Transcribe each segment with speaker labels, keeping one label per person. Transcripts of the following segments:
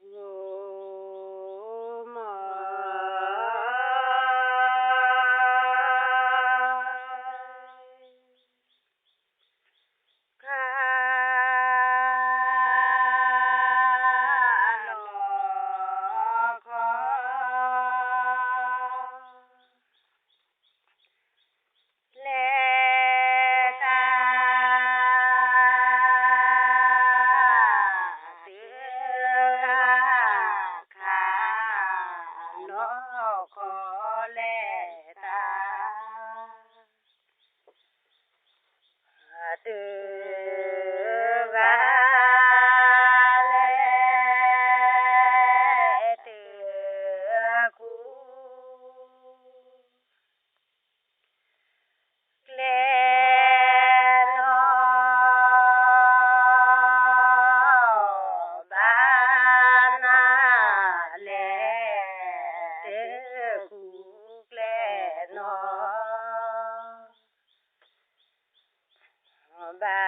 Speaker 1: no about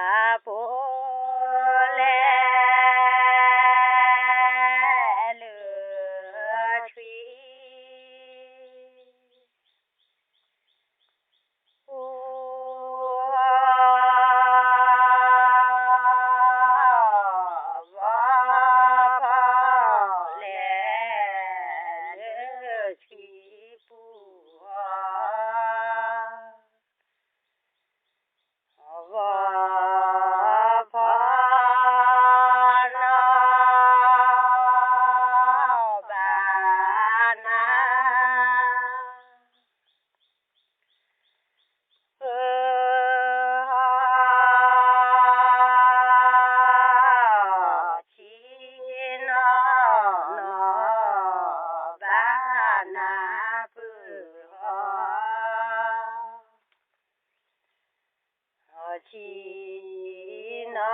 Speaker 1: Achina.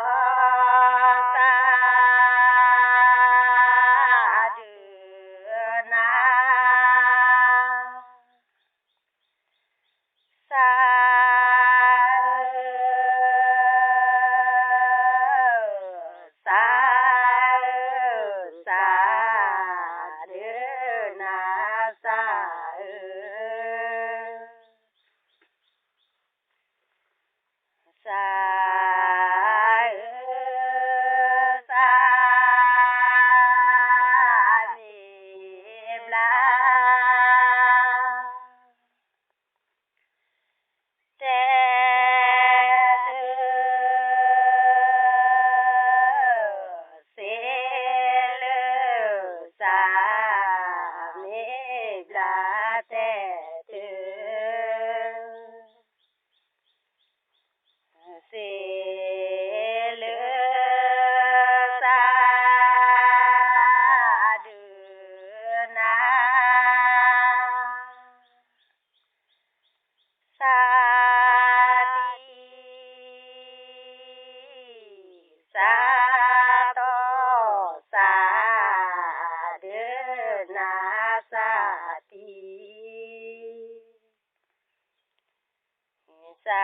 Speaker 1: na sa ti sa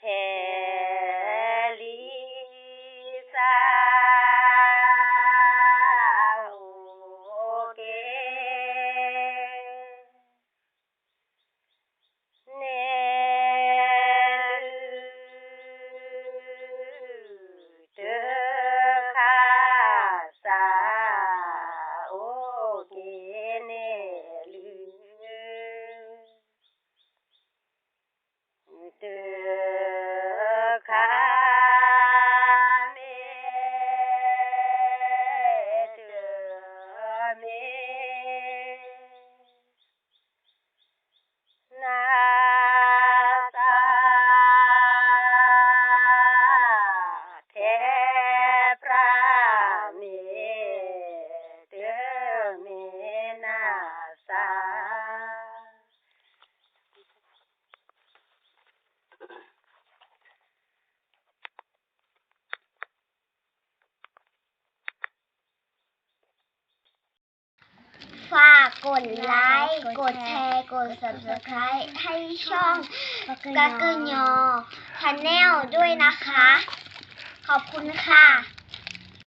Speaker 1: pig.
Speaker 2: ฝากกดไลค์ กดแชร์ กด subscribe ให้ช่องกระกึยอชาแนลด้วยนะคะ ขอบคุณค่ะ